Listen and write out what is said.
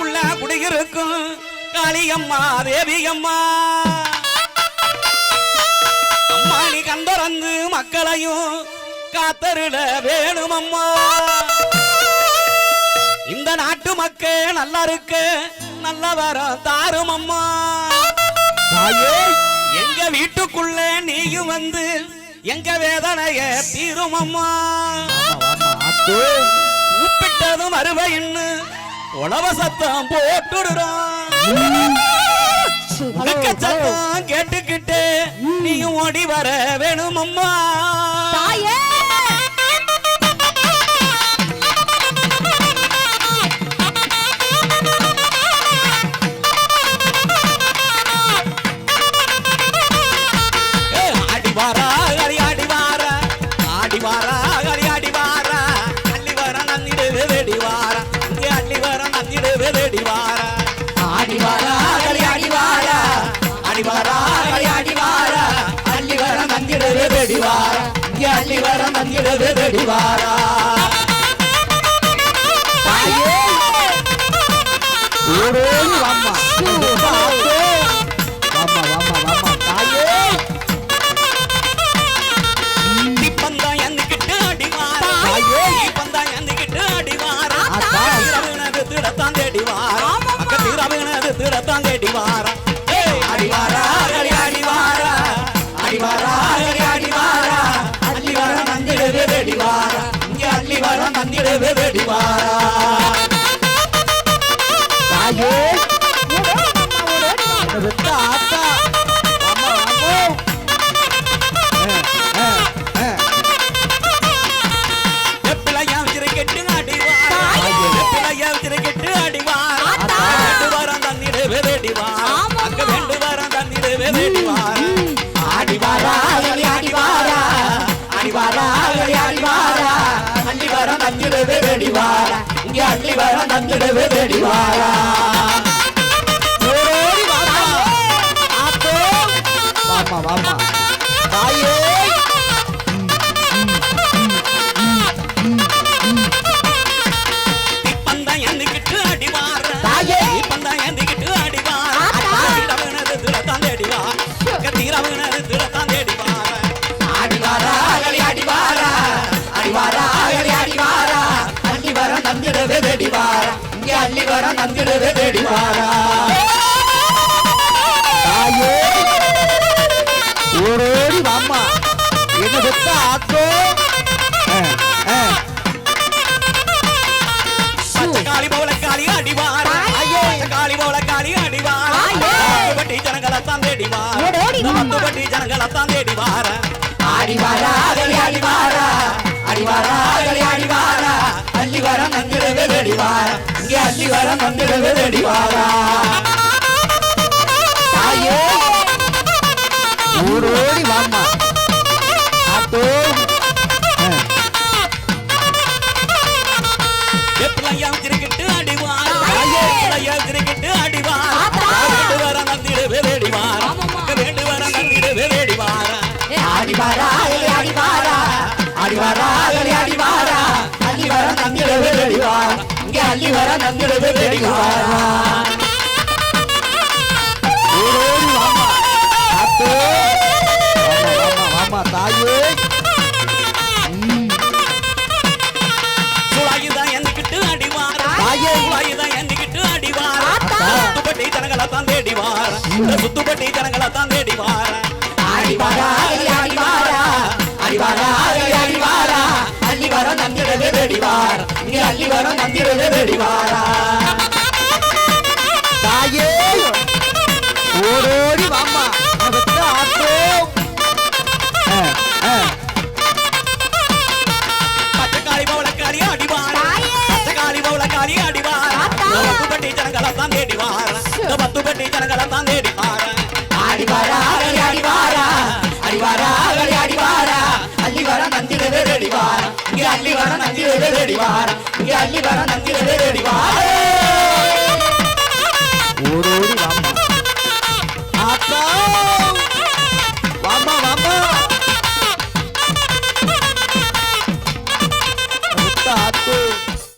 காக்கும் காளியம்மா தேவியம்மா. அம்மா நீ கண்டறந்து மக்களையும் காத்தருள வேணுமம்மா. இந்த நாட்டு மக்கள் நல்லா இருக்க நல்ல வரம் தாரும் அம்மா எங்க வீட்டுக்குள்ள நீயும் வந்து எங்க வேதனைய தீரும் அம்மா உப்பிட்டதும் வருவைன்னு உழவ சத்தம் போட்டுடுறோம் உனக்க சத்தம் கேட்டுக்கிட்டு நீயும் ஓடி வர வேணும் அம்மா அள்ளி வர நந்திடு வெடி. வாரா தாயே ஓடோடி நந்திடவே வெடி வாரா இங்க அள்ளி வர நந்திடவே வெடி வாரா தாயே வெத்த ஆத்தா வாமா வாமோ ஆ, ஆ, ஆ. வெப்பிலையா வச்சிருக்கெட்டு அடி வாரா தாயே. வெப்பிலையா வச்சிருக்கெட்டு அடி வாரா ஆத்தா. வேண்டு வரம் தந்திடவே வெடி வாரா ஆமாம்மா. அங்க வேண்டு வரம் தந்திடவே வெடி வெட்டி வர நந்திடவே வெடிவாரா அள்ளி வர நந்திடவே வெடி வாரா தாயே ஓடோடி வாமா என்ன வெத்த ஆத்தோ? காளி போல காளி அடிவாரா? காளி போல காளி அடிவாரா. பட்டி ஜனங்களை தான் தேடி வாரா வாம்மா. பட்டி ஜனங்களை தான் தேடி வாரா ஆடி வாரா அகலி ஆடி வாரா அடி வாரா அகலி ஆடி வாரா அள்ளி வர நந்திடவே வெடி வாரா இங்க அள்ளி வர நந்திடவே வெடி. வாரா தாயே ஓடோடி வாமா அள்ளி வர நந்திடவே வெடி வாரா. ஓடோடி வாமா ஆத்தோ. வாமா வாமா வாமா தாயே சுழாயுதான் எந்துக்கிட்டு அடிவாரா? தாயே. சுழாயுதான் எந்துக்கிட்டு அடிவாரா. சுத்துப்பட்டி ஜனங்களை தான் தேடி வாரா இந்த சுத்துப்பட்டி ஜனங்களை தான் தேடி வாரா ஆடி வாரா நந்திடவே இங்கே வாரா இங்க அள்ளி வர நந்திடவே வெடி தாயே ஓடோடி வாமா நந்திடவே வெடி வாரா இங்க அள்ளி வர நந்திடவே வெடி வாரா இங்க அள்ளி வர நந்திடவே வெடி வாரா ஓடோடி ஆத்தா!